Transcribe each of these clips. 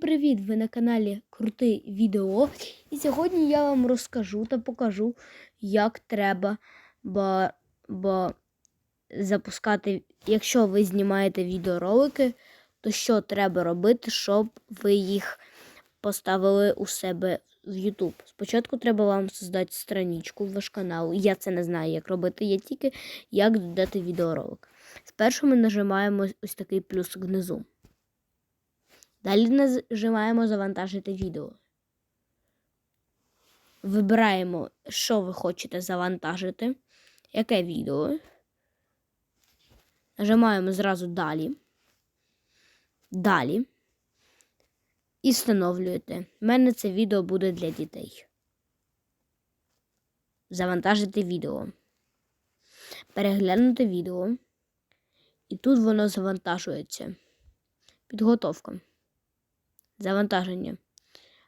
Привіт! Ви на каналі Крутий Відео. І сьогодні я вам розкажу та покажу, як треба ба, ба, запускати, якщо ви знімаєте відеоролики, то що треба робити, щоб ви їх поставили у себе в YouTube. Спочатку треба вам создати страничку в ваш канал. Я це не знаю, як робити, я тільки як додати відеоролик. Спершу ми нажимаємо ось такий плюс внизу. Далі нажимаємо завантажити відео. Вибираємо, що ви хочете завантажити, яке відео. Нажимаємо зразу далі. Далі. І встановлюєте. У мене це відео буде для дітей. Завантажити відео. Переглянути відео. І тут воно завантажується. Підготовка. Завантаження.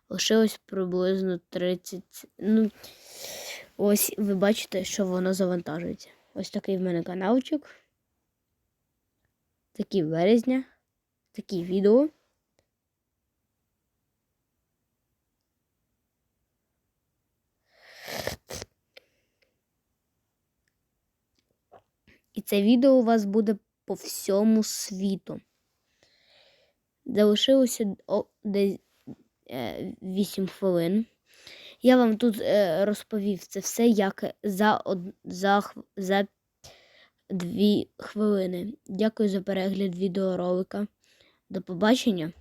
Лишилось приблизно 30. Ну, ось ви бачите, що воно завантажується. Ось такий в мене каналчик. Такі березня. Такі відео. І це відео у вас буде по всьому світу. Залишилося десь е, 8 хвилин. Я вам тут е, розповів це все як за, од, за, за 2 хвилини. Дякую за перегляд відеоролика. До побачення.